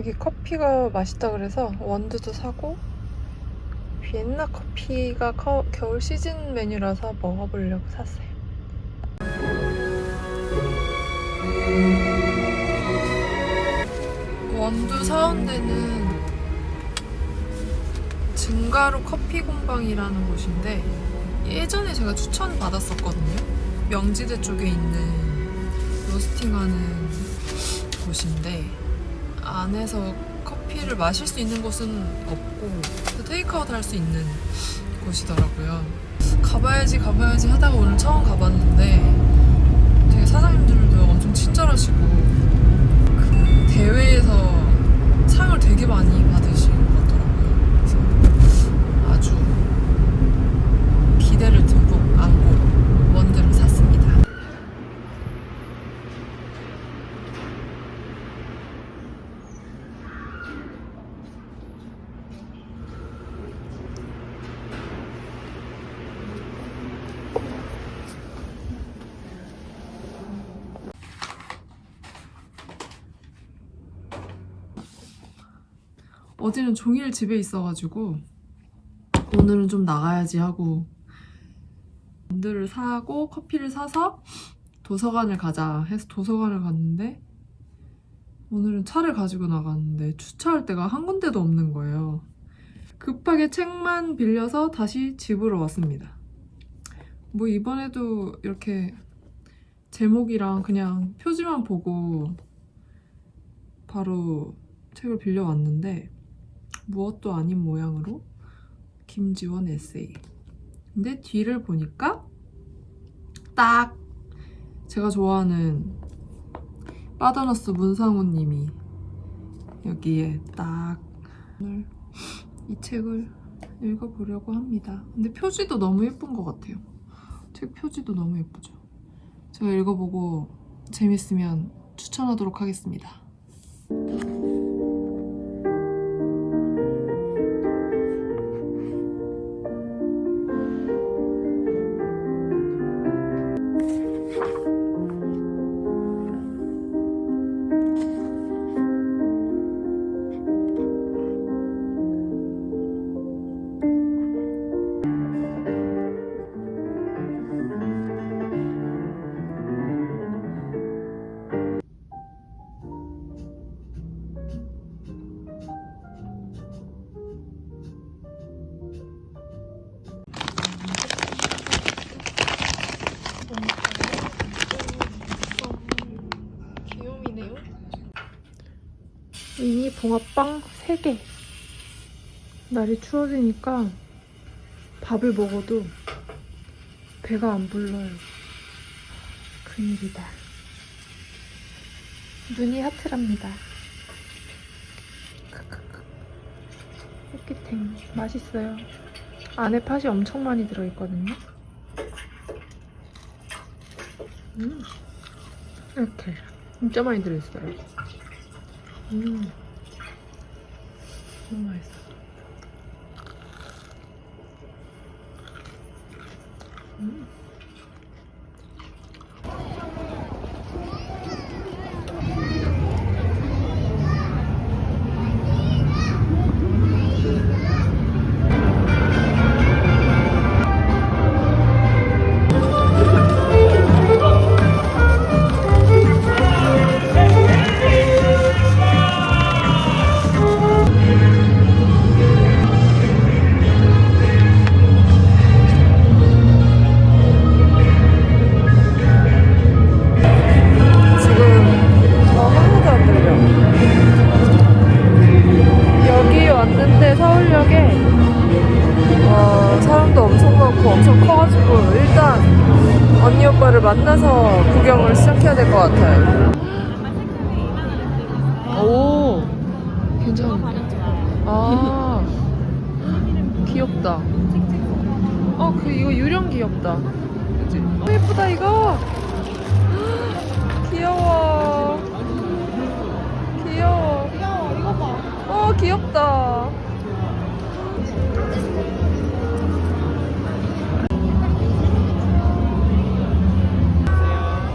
여기 커피가 맛있다 그래서 원두도 사고 비엔나 커피가 커- 겨울 시즌 메뉴라서 먹어보려고 샀어요. 원두 사온 데는 증가루 커피 공방이라는 곳인데 예전에 제가 추천 받았었거든요. 명지대 쪽에 있는 로스팅하는 곳인데 안에서 커피를 마실 수 있는 곳은 없고 그 테이크아웃 할 수 있는 곳이더라고요. 가봐야지 가봐야지 하다가 오늘 처음 가봤는데 되게 사장님들도 엄청 친절하시고 그 대회에서 상을 되게 많이 같더라고요. 그래서 아주 기대를 듬뿍 안고 원두를 샀습니다. 어제는 종일 집에 있어가지고 오늘은 좀 나가야지 하고 원두를 사고 커피를 사서 도서관을 가자 해서 도서관을 갔는데 오늘은 차를 가지고 나갔는데 주차할 데가 한 군데도 없는 거예요. 급하게 책만 빌려서 다시 집으로 왔습니다. 뭐 이번에도 이렇게 제목이랑 그냥 표지만 보고 바로 책을 빌려왔는데 무엇도 아닌 모양으로 김지원 에세이. 근데 뒤를 보니까 딱 제가 좋아하는 빠더너스 문상훈 님이 여기에 딱 오늘 이 책을 읽어보려고 합니다. 근데 표지도 너무 예쁜 것 같아요. 책 표지도 너무 예쁘죠. 제가 읽어보고 재밌으면 추천하도록 하겠습니다. 붕어빵 3개. 날이 추워지니까 밥을 먹어도 배가 안 불러요. 큰일이다. 눈이 하트랍니다. 쿠키탱 맛있어요. 안에 팥이 엄청 많이 들어있거든요. 음. 이렇게 진짜 많이 들어있어요. 음. 너무 맛있어. 그치? 어, 예쁘다 이거. 귀여워. 귀여워. 귀여워 이거 봐 어, 귀엽다.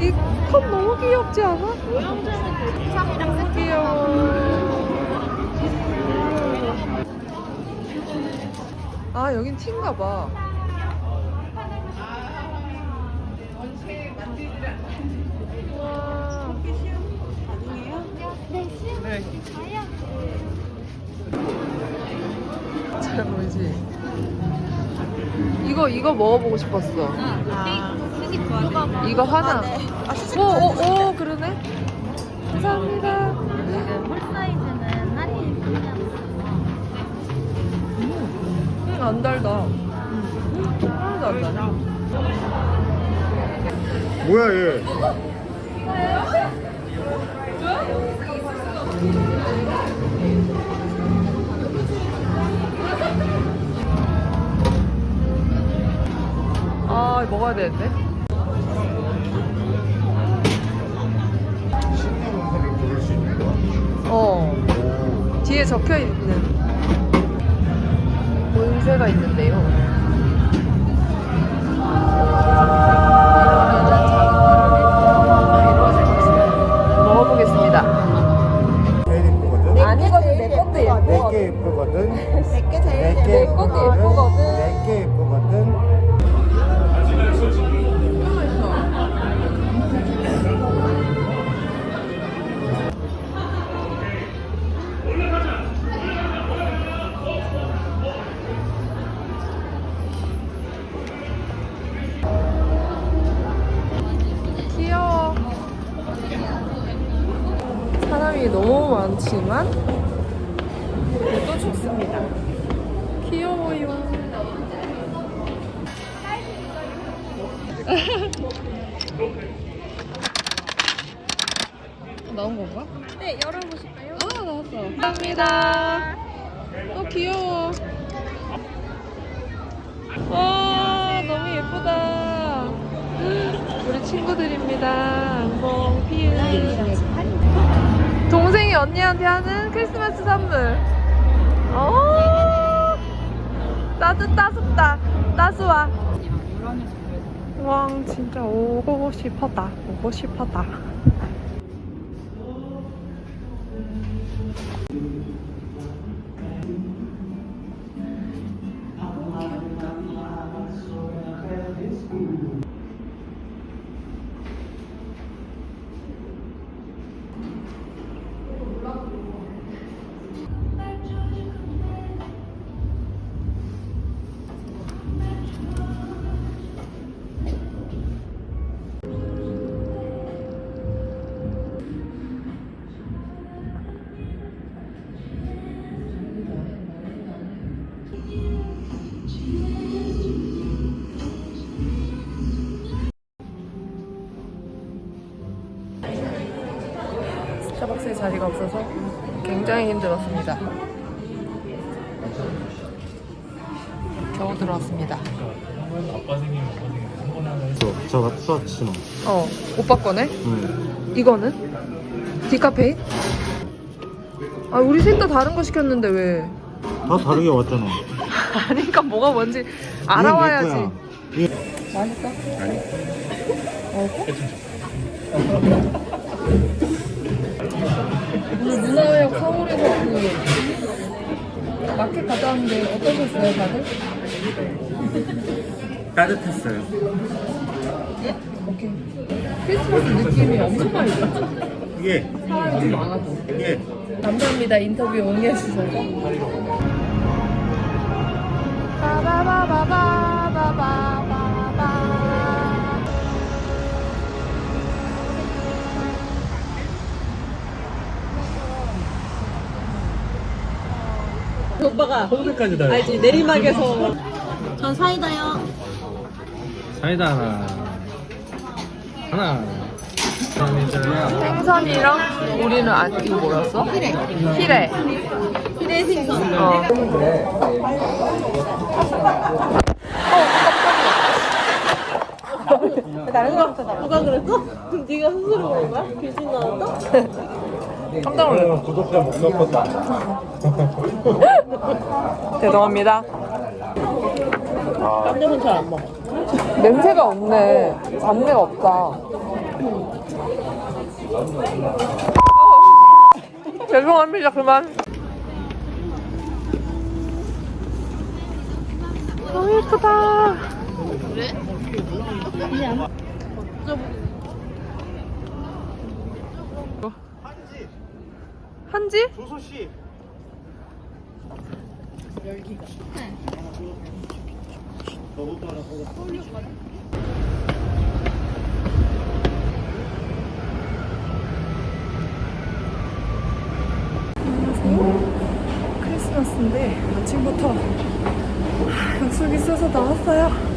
이 컵 너무 귀엽지 않아? 너무 귀여워. 아 여긴 티인가 봐. 네. 잘 보이지? 이거 이거 먹어보고 싶었어. 이거 하나. 오, 오, 오, 그러네. 감사합니다. 홀 사이즈는 할인 음, 안 달다. 음, 하나도 안 달다. 뭐야 얘? 아, 먹어야 되는데. 어. 뒤에 적혀 있는 본세가 있는데요. 내게 내 것도 예쁘거든. 내게 예쁘거든? 귀여워. 사람이 너무 많지만 그래도 좋습니다. 귀여워요. 나온 건가? 네 열어보실까요? 아 나왔어. 감사합니다. 어 귀여워. 와 너무 예쁘다. 우리 친구들입니다. 엉봉 피우. 동생이 언니한테 하는 크리스마스 선물. 어 따뜻 따숩다. 따스와. 와 진짜 오고 싶었다. 오고 싶었다. 자리가 없어서 굉장히 힘들었습니다. 겨우 들어왔습니다. 저, 저가 투아치노 어, 오빠 거네? 응 이거는? 디카페인? 아, 우리 셋 다 다른 거 시켰는데 왜? 다 다르게 왔잖아 아니까 뭐가 뭔지 알아와야지. 거야. 이게 맛있어? 아니 어? 오늘 문화역 서울에서 그 마켓 갔다 왔는데 어떠셨어요, 다들? 따뜻했어요. 예? 오케이. 크리스마스 느낌이 엄청 많이 있죠? 예. 사람이 좀 많아서. 예. 감사합니다. 인터뷰 응해주셔서. 바바바바바. 오빠가 홍대까지 다 알지 내리막에서 전 사이다요 사이다 하나 하나 감사합니다 생선이랑 우리는 안 이거 뭐였어? 히레. 히레. 피레 생선 어. 다른 거 같아 누가 그랬어? 그럼 네가 스스로 그런 거야? 귀신 나왔다? 네. 깜짝 놀랐어. 구독자 못 넣고도 안 죄송합니다. 아, 은 잘 안 먹어. 냄새가 없네. 잡내가 없다. 죄송합니다. 그만. 너무 예쁘다. 한지? 조소씨. 너부터 하나 뽑아. 크리스마스인데 아침부터 약속 있어서 나왔어요.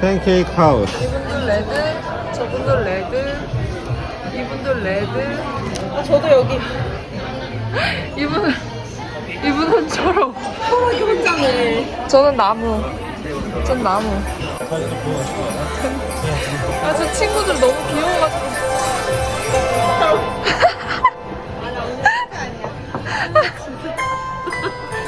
팬케이크 하우스. 이분들 레드, 저분들 레드, 이분들 레드, 아, 저도 여기. 이분은 이분은 저로. 편하게 혼자네. 저는 나무. 전 나무. 아, 저 친구들 너무 귀여워가지고.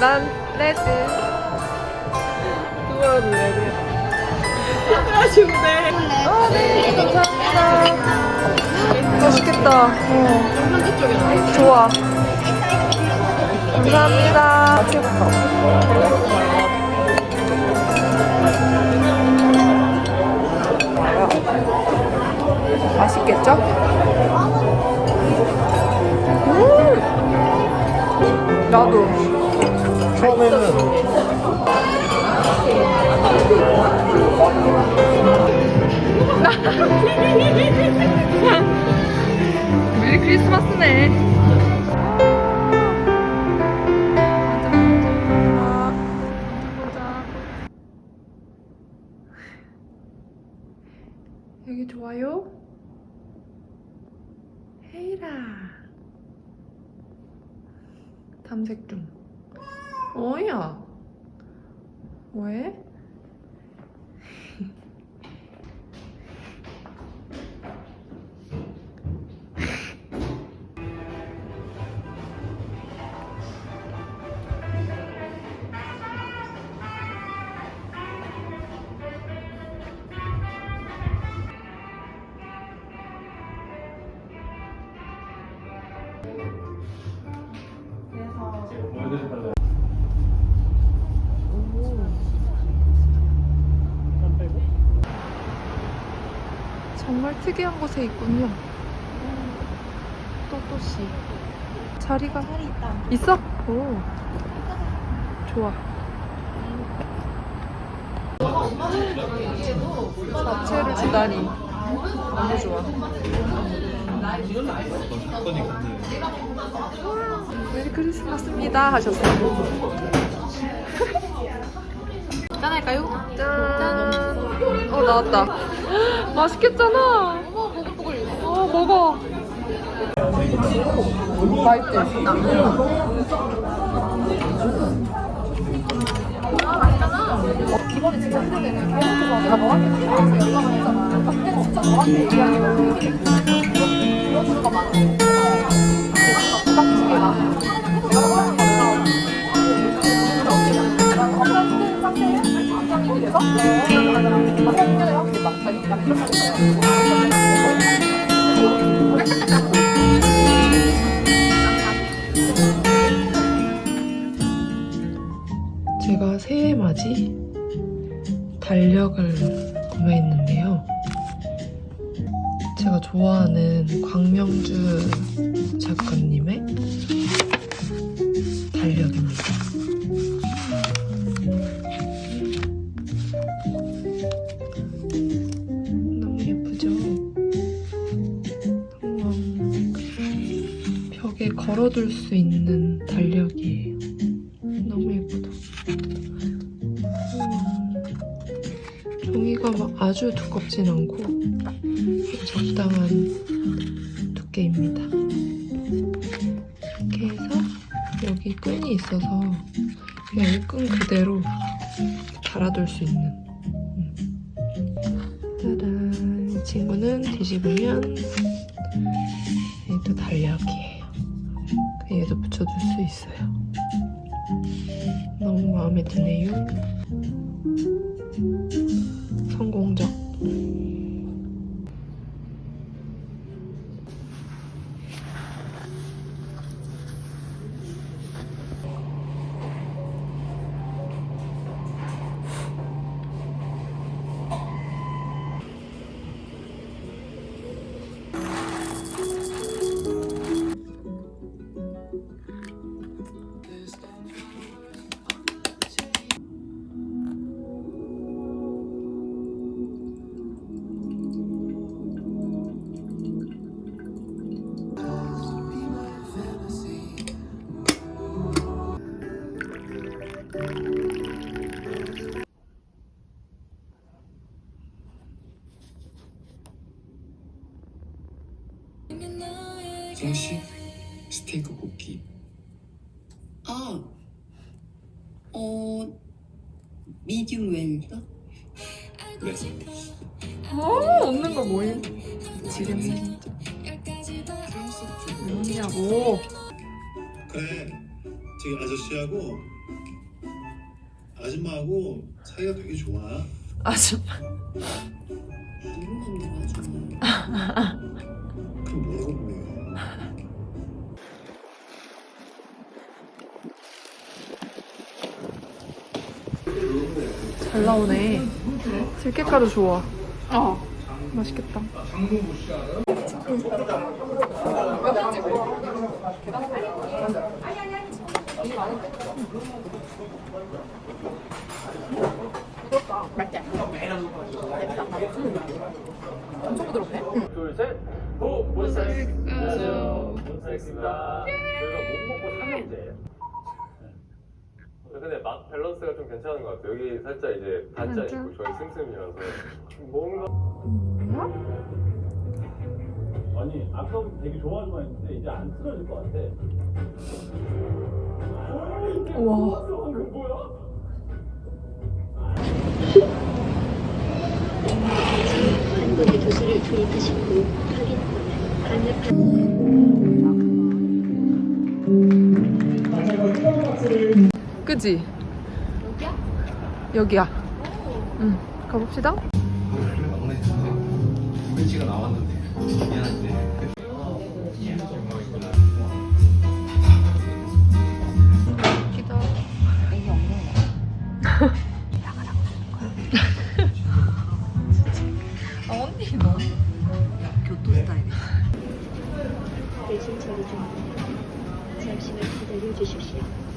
난 레드. 그거는 레드. 아, 좋네. 아, 네. 감사합니다. 맛있겠다. 어. 좋아. 감사합니다. 맛있겠죠? 음! 나도. 처음에는 메리 크리스마스네. 여기 좋아요? 헤이라. 탐색 중. 어야. 왜? 특이한 곳에 있군요. 또또씨. 자리가 자리 있다. 있어? 오. 좋아. 자체를 주다니. 너무 좋아. 메리 크리스마스입니다 하셨어요. 짠할까요? 짠. 어 나왔다. 맛있겠잖아. 어머 보글보글. 어 먹어. 맛있지. 제가 새해 맞이 달력을 구매했는데요. 제가 좋아하는 광명주 작가님 두껍진 않고 적당한 두께입니다. 이렇게 해서 여기 끈이 있어서 그냥 이 끈 그대로 달아둘 수 있는. 음. 짜란. 이 친구는 뒤집으면 얘도 달력이에요. 얘도 붙여둘 수 있어요. 너무 마음에 드네요. 성공적. 웰더? 네어 없는 거 뭐임? 지금. 뭐냐고. 그래 저기 아저씨하고 아줌마하고 사이가 되게 좋아 아줌마. 너무 힘들어가지고. 잘 나오네. 들깨가루 좋아. 어. 맛있겠다. 둘셋 고! 몬스타엑스 몬스타엑스입니다 저희가 못 먹고 삼형 제 근데 맛 밸런스가 좀 괜찮은 것 같아요 여기 살짝 이제 단짠 있고 저희 슴슴이라서 뭔가 아니 아까부터 되게 좋아하기만 했는데 이제 안 쓰러질 것 같아 우와. 뭐야? 한국의 도시를 투입하신 후 확인권을 강력 그지? 여기야? 응. 가봅시다. 우리치가 나왔는데 미안한데. 잠시만 기다려 주십시오.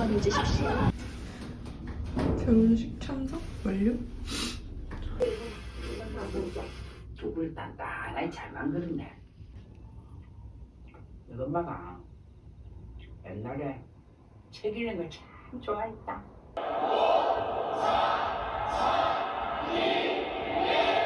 건이 주십시오. 결혼식 참석 완료? 두부를 단단하게 잘 만들었네. 너 엄마가 옛날에 책 읽는 걸 참 좋아했다. 5, 4, 3, 2, 1.